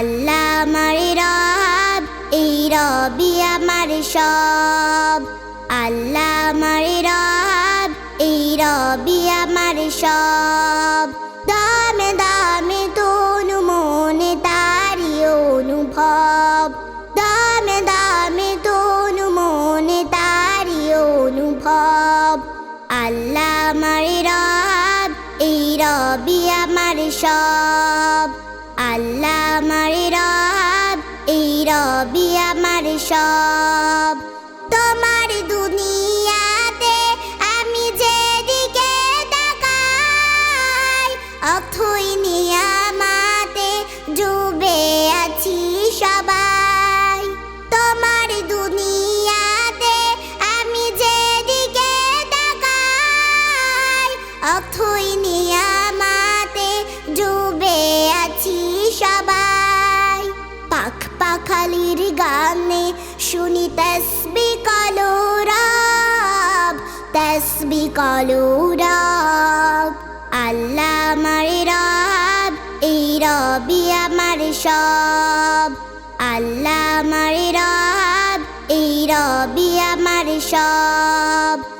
আল্লাহ আমার রব, এই রবি আমার সব। আল্লাহ আমার রব, এই রবি আমার সব। দামে দামে তনু মনে তারি অনুভব। দামে দামে তনু মনে তারি অনুভব। আল্লাহ আমার রব, এই রবি আমার সব। রবি আমার সব। পাখালির গানে শুনি তসবি কলরব তসবি কলরব আল্লাহ আমার রব, এই রবি আমার সব। আল্লাহ আমার রব, এই রবি আমার সব।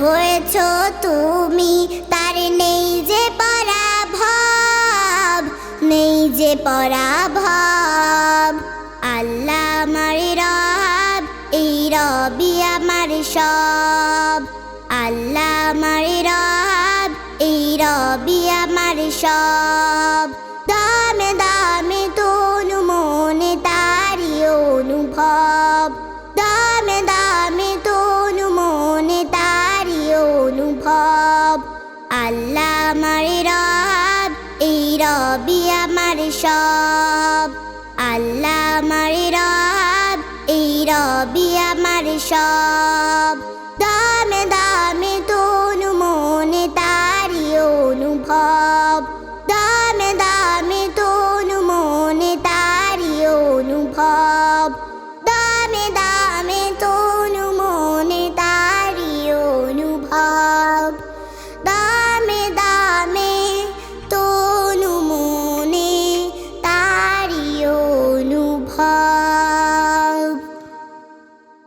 হয়েছ তুমি, তার নেই যে পরাভব, নেই যে পরাভব। আল্লাহ আমার রব, এই রবি আমার সব। আল্লাহ আমার রব, এই রবি আমার সব। রবি আমার সব। আল্লাহ আমার রব, এই রবি আমার সব। দামে দামে তনু মনে তারি অনুভব। দামে দামে তনু মনে তারি অনুভব।